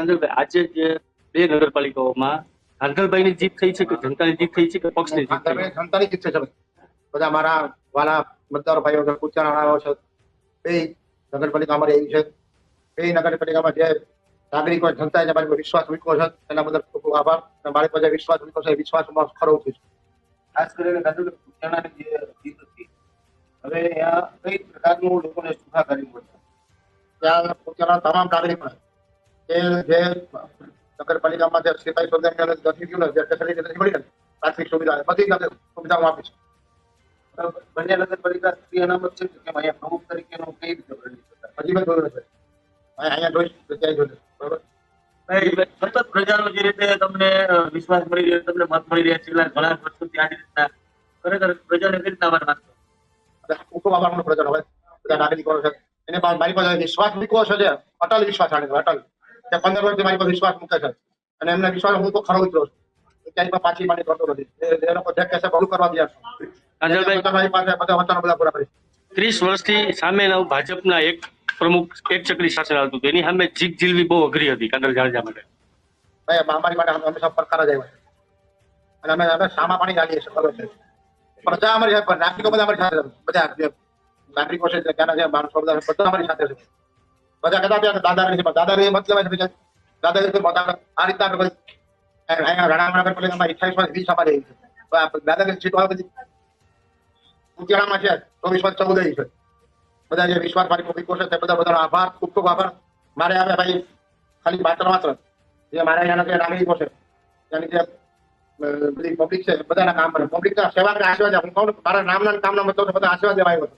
કાંદલભાઈ આજે જે બે નગરપાલિકાઓમાં કાંદલભાઈની જીત થઈ છે કે જનતાની જીત થઈ છે કે પક્ષની જીત થઈ છે? જનતાની જીત છે બધા મારા વાલા મતદારો ભાઈઓ છે કુચાના છે, બે નગરપાલિકા અમારી એવી છે. બે નગરપાલિકામાં જે નાગરિકો જનતાએ જે મારી વિશ્વાસ મૂક્યો છે, એના બદલ ખૂબ ખૂબ આભાર. મારી પાસે વિશ્વાસ મૂક્યો છે વિશ્વાસમાં ખરો છું. ખાસ કરીને કાંદુલ કુચાણાની જે જીત હતી, હવે અહીંયા કઈ પ્રકારનું લોકોને સુખા કરવી પડશે? ત્યાં પોતાના તમામ નાગરિકો એ જે નગરપાલિકામાં જે સિપાઈ સોદાની નથી ગયું જે ફેસિલિટી નથી મળી પ્રાથમિક સુવિધા બધી જ સુવિધા હું આપીશ બંને નગરપાલિકા સ્ત્રી અનામત છે કે અહીંયા પ્રમુખ તરીકેનો કઈ રીતે હજી મેં જોયું નથી. અહીંયા જોઈશ ત્યાં જોઈશ. બરોબર? સતત પ્રજાનો જે રીતે તમને વિશ્વાસ મળી રહ્યો તમને મત મળી રહ્યા છે છેલ્લા ઘણા વર્ષોથી આ રીતના ખરેખર પ્રજાને કઈ રીતના આભાર માનશો? હું ખૂબ આભાર માનું પ્રજાનો હવે બધા નાગરિકો છે. એને મારી પાસે વિશ્વાસ મૂકવો છે અટલ વિશ્વાસ આણે અટલ. તે પંદર વર્ષથી મારી પર વિશ્વાસ મૂકે છે. અને એમને વિશ્વાસ હું તો ખરો ઉતરો છું. ક્યાંય પણ પાછી માની કરતો નથી. એ- લોકો જે કહેશે બધું કરવા દે કાંદલભાઈ પાસે બધા વચનો બધા પૂરા કરીશ. ત્રીસ વર્ષથી સામેના ભાજપના એક પ્રમુખ એક ચક્રી શાસન આવતું હતું. એની સામે જીત જીલવી બહુ અઘરી હતી કાંદર જાડેજા માટે. ભાઈ અમારી માટે અમે હંમેશા પડકાર જ આવ્યા અને અમે અમે સામા પાણી ગાલીએ છીએ પ્રજા અમારી નાગરિકો બધા અમારી સાથે બધા નાગરિકો છે ત્યાંના જે માણસો બધા બધા અમારી સાથે છે. બધા કહેતા હતા કે દાદાગીરી છે પણ દાદાગીરી મતલબ એ નથી કે દાદાગીરી તો બધા આ રીતના આપણે બધી અહીં- અહીંયા રાણા નગરપાલિકામાં અઠ્યાવીસમાં વીસ અમારી આવી છે તો આ દાદાગીરી સીટો આવે બધી ઉત્તરાયણમાં છે ચોવીસમાં ચૌદ આવી છે બધા જે વિશ્વાસ મારી પબ્લિકો છે તે બધા બધાનો આભાર ખૂબ ખૂબ આભાર મારે આવે ભાઈ ખાલી માત્ર માત્ર જે મારા અહીંયાના જે નાગરિકો છે ત્યાંની જે અ, બધી પબ્લિક છે બધાના કામ કરે પબ્લિક સેવા કરે આશીર્વાદ આપે. હું કહું ને, મારા નામના કામના મતલબ છે, બધા આશીર્વાદ લેવા આવ્યો હતો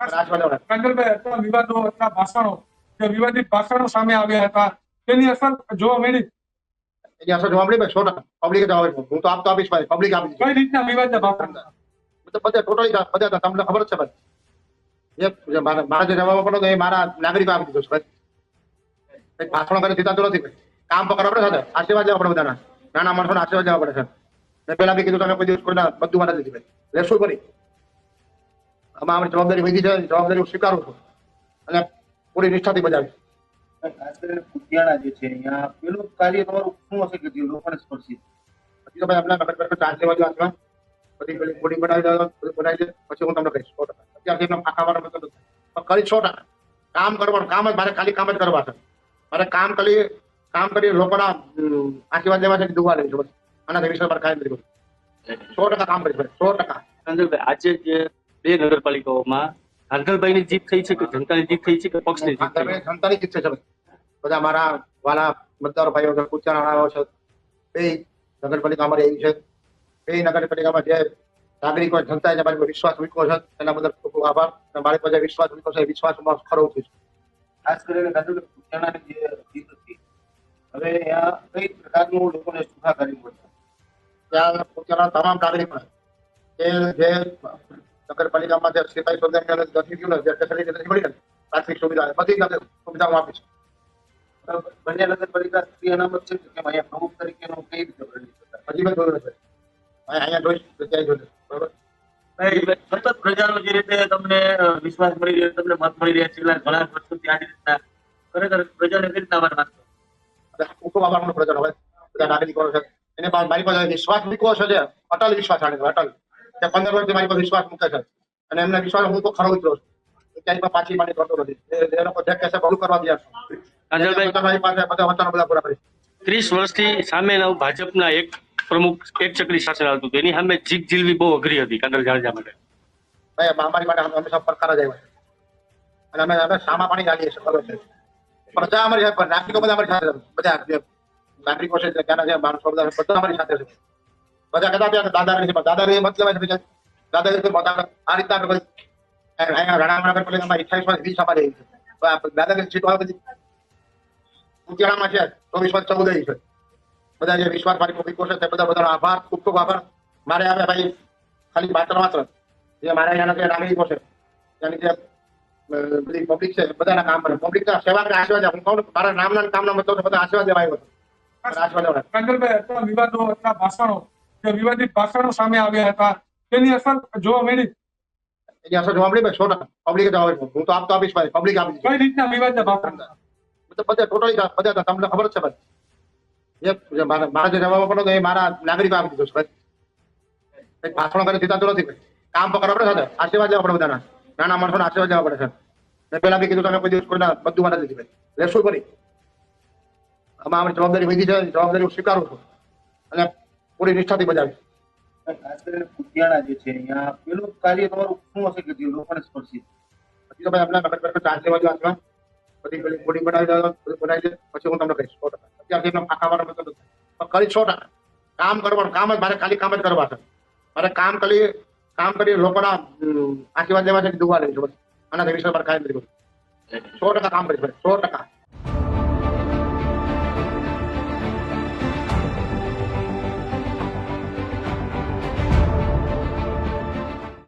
મારા આશીર્વાદ લેવા કાંગલભાઈ અત્યારે વિવાદો અથવા ભાષણો જે વિવાદિત ભાષણો સામે આવ્યા હતા તેની અસર જોવા મળી. એની અસર જોવા મળી સો પબ્લિક જવાબ હું તો આપતો આપીશ ભાઈ પબ્લિક આપી કઈ રીતના વિવાદના ભાષણ? બધા ટોટલી બધા તમને ખબર છે ભાઈ મારા જે જવાબ તો એ મારા નાગરિકો આપી દીધો છે ભાઈ ભાષણો કરી દીધા તો નથી કામ પકડ પડે સાથે. આશીર્વાદ લેવા પડે બધાના. નાના માણસોના આશીર્વાદ લેવા પડે છે. મેં પેલા બી કીધું તમે કોઈ દિવસ કોઈના બધું મારા નથી ભાઈ લેશું કરી આમાં અમારી જવાબદારી વધી છે જવાબદારી હું સ્વીકારું છું. અને પૂરી નિષ્ઠાથી બજાવીશ. ખાસ કરીને કુતિયાણા જે છે અહીંયા પેલું કાર્ય તમારું શું હશે કે લોકોને સ્પર્શી પછી તો ભાઈ આપણા નગર પર ચાર્જ લેવા હાથમાં. પેલી બોડી બનાવી દો બધું બનાવી દે. પછી હું તમને કહીશ સો ટકા. અત્યારથી એમને ફાંકા મતલબ. પણ કરી સો ટકા. કામ કરવાનું કામ જ મારે ખાલી કામ જ કરવા છે. મારે કામ કરી કામ કરી લોકોના આશીર્વાદ લેવા છે કે દુવા લેવી છે બસ. આનાથી વિશે મારે કાંઈ નથી સો ટકા કામ કરીશ ભાઈ સો ટકા. સંજયભાઈ આજે જે બે નગરપાલિકાઓમાં કાંદલભાઈની જીત થઈ છે કે જનતાની જીત થઈ છે કે પક્ષની જીત થઈ છે? જનતાની જીત છે બધા મારા વાલા મતદારો ભાઈઓ છે આવ્યો છે બે નગરપાલિકા અમારી એવી છે બે નગરપાલિકામાં જે નાગરિકો જનતાએ મારી પર વિશ્વાસ મૂક્યો છે એના બદલ ખૂબ ખૂબ આભાર અને મારી પર વિશ્વાસ મૂક્યો છે એ વિશ્વાસમાં ખરો છું ખાસ કરીને કાંદુલ કુચાણાની જે જીત હતી હવે અહીંયા કઈ પ્રકારનું લોકોને સુખા સુખાકારી મળશે ત્યાં પોતાના તમામ નાગરિકો જે નગરપાલિકામાં જે સિપાઈ અંદર નથી ગયું જે ફેસિલિટી નથી મળી પ્રાથમિક સુવિધા બધી જ સુવિધા હું આપીશ બરાબર. બંને નગરપાલિકા સ્ત્રી અનામત છે કે અહીંયા પ્રમુખ તરીકેનો કઈ રીતે હજી મેં જોયું નથી. અહીંયા જોઈશ ત્યાં જોઈશ બરોબર? સતત પ્રજાનો જે રીતે તમને વિશ્વાસ મળી રહ્યો તમને મત મળી રહ્યા છેલ્લા ઘણા વર્ષોથી આ રીતના ખરેખર પ્રજાને કઈ રીતના આભાર માનશો? હું ખૂબ આભાર માનું પ્રજાનો હવે. બધા નાગરિકો છે. એને મારી પાસે વિશ્વાસ મૂકવો છે અટલ વિશ્વાસ આણે અટલ. તે પંદર વર્ષથી મારી પર વિશ્વાસ મૂકે છે. અને એમને વિશ્વાસ હું તો ખરો ઉતરો છું. ક્યાંય પણ પાછી માટે કરતો નથી. એ- લોકો જે કહેશે બધું કરવા દે છે. કાંદલભાઈ મારી પાસે બધા વચનો બધા પૂરા કરીશ. ત્રીસ વર્ષથી સામેના ભાજપના એક પ્રમુખ એક ચક્રી શાસન આવતું હતું. એની સામે જીગ જીલવી બહુ અઘરી હતી કાંદલ જાડેજા માટે. ભાઈ અમારી માટે હંમેશા પડકાર જ આવ્યા અને અમે અમે સામા પાણી ગાલીએ છીએ ખબર છે. પ્રજા અમારી નાગરિકો બધા અમારી સાથે બધા નાગરિકો છે ત્યાંના જે માણસો બધા બધા અમારી સાથે છે. બધા કહેતા હતા કે દાદાગીરી છે પણ મતલબ નથી કે દાદાગીરી બધા આ રીતના આપણે અહીંયા રાણા નગરપાલિકામાં અઠ્યાવીસ અમારી આવી છે વીસ અમારે દાદાગીરી સીટો આવે બધી ઉત્તરાયણમાં છે ચોવીસમાં ચૌદ છે. બધા જે વિશ્વાસ મારી પબ્લિકો છે તે બધા બધાનો આભાર ખૂબ ખૂબ આભાર. મારે આવે ભાઈ ખાલી માત્ર માત્ર. જે મારા અહીંયાના જે નાગરિકો છે. ત્યાંની જે બધી પબ્લિક છે બધાના કામ કરે પબ્લિક સેવા કરે આશીર્વાદ હું કહું મારા નામના કામના મતલબ છે, બધા આશીર્વાદ આવ્યો હતો. આશીર્વાદ લેવા વિવાદો ભાષણો. જે વિવાદિત ભાષણો સામે આવ્યા હતા તેની અસર જોવા મળી. એની અસર જોવા મળી સો ટકા પબ્લિક જવાબ આપ્યો. હું તો આપતો આપીશ ભાઈ પબ્લિક આપી કઈ રીતના વિવાદના ભાષણ? બધા ટોટલી બધા તમને ખબર છે ભાઈ. મારા જે જવાબ પડો એ મારા નાગરિક આપી દીધો છે ભાઈ. ભાષણ કરે કરી તો નથી કામ તો આપણે પડે સાથે. આશીર્વાદ લેવા પડે બધાના. નાના માણસોને આશીર્વાદ લેવા પડે છે. મેં પેલા બી કીધું તમે કોઈ દિવસ કોઈના બધું મારા દીધી ભાઈ લેશું કરી. આમાં આપણે જવાબદારી વધી છે જવાબદારી હું સ્વીકારું છું. અને પૂરી નિષ્ઠાથી બજાવી. ખાસ પેલું કાર્ય તમારું શું હશે કે લોકોને સ્પર્શી? પછી તો ભાઈ આપણે નગર પાલિકા ચાર્જ લેવા બધી પેલી બોડી બનાવી દો બનાવી દે, પછી હું તમને કહીશ, સો ટકા. અત્યારથી એમને વાળા મતલબ પણ કરી સો ટકા. કામ કરવાનું, કામ જ મારે ખાલી કામ જ કરવા છે. મારે કામ કરી કામ કરી લોકોના આશીર્વાદ લેવા છે દુવા લેવી છે, બસ. આના વિશે મારે કાંઈ સો ટકા કામ કરીશ સો ટકા.